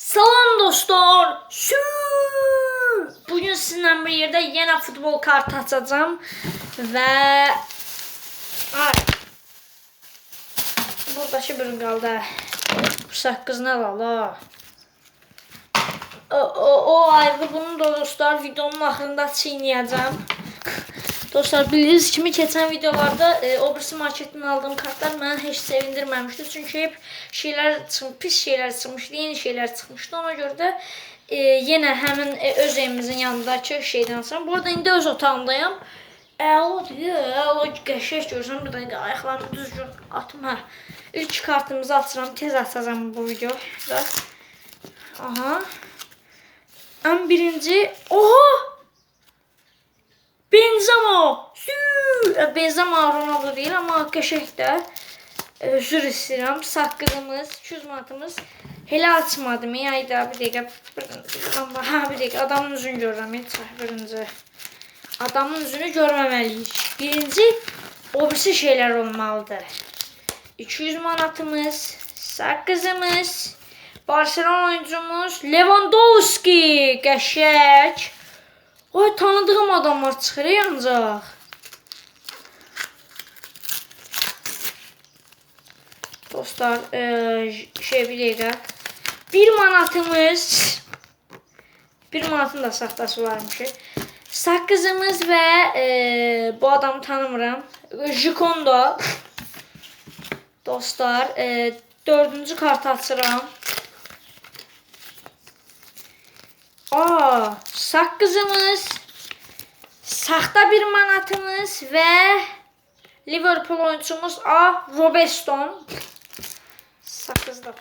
Salam dostlar. Bugün sizinlə bir yerdə yenə futbol kartı açacağım və ay. Buradakı bir qaldı. Bu saqqızını al ha. O, o, o ayrı bunu da dostlar videonun axırında çiğnəyəcəm. Dostlar bildiğiniz kimi keçən videolarda e, o birisi marketten aldığım kartlar məni heç sevindirməmişdi. Çünki hep çıxmış, pis şeylər çıxmışdı, yeni şeylər çıxmışdı. Ona görə də e, yenə həmin e, öz evimizin yanındakı şeydən sonra. Bu arada indi öz otağımdayım. Əla deyil, əla qəşəng görürsən. Bir dəqiqə ayaqlarımı düzgün atım. Hə. İlk kartımızı açıram, tez açacağım bu video. Aha. Ən birinci, oha! Benzema Ronaldo değil ama qəşəng də. E, Üzr istəyirəm. Saqqızımız, 200 manatımız. Elə açmadım. Ya ayda bir dəqiqə. Amma ha bir dəqiqə adamın üzünü görürəm. Birinci. Adamın üzünü görməməliyik. Birinci o birisi şeylər olmalıdır. 200 manatımız, saqqızımız, Barcelona oyuncumuz Lewandowski qəşəng. Oy tanıdığım adamlar çıxır ancaq. Dostlar, e, şey bir dəqiqə. Bir manatımız bir manatın da saxtası varmış. Saqqızımız və e, bu adamı tanımıram. Jikondo. Dostlar, e, dördüncü kartı açıram. Aa, saqqızımız, saxta bir manatımız və Liverpool oyuncumuz A. Robertson. Saqqız da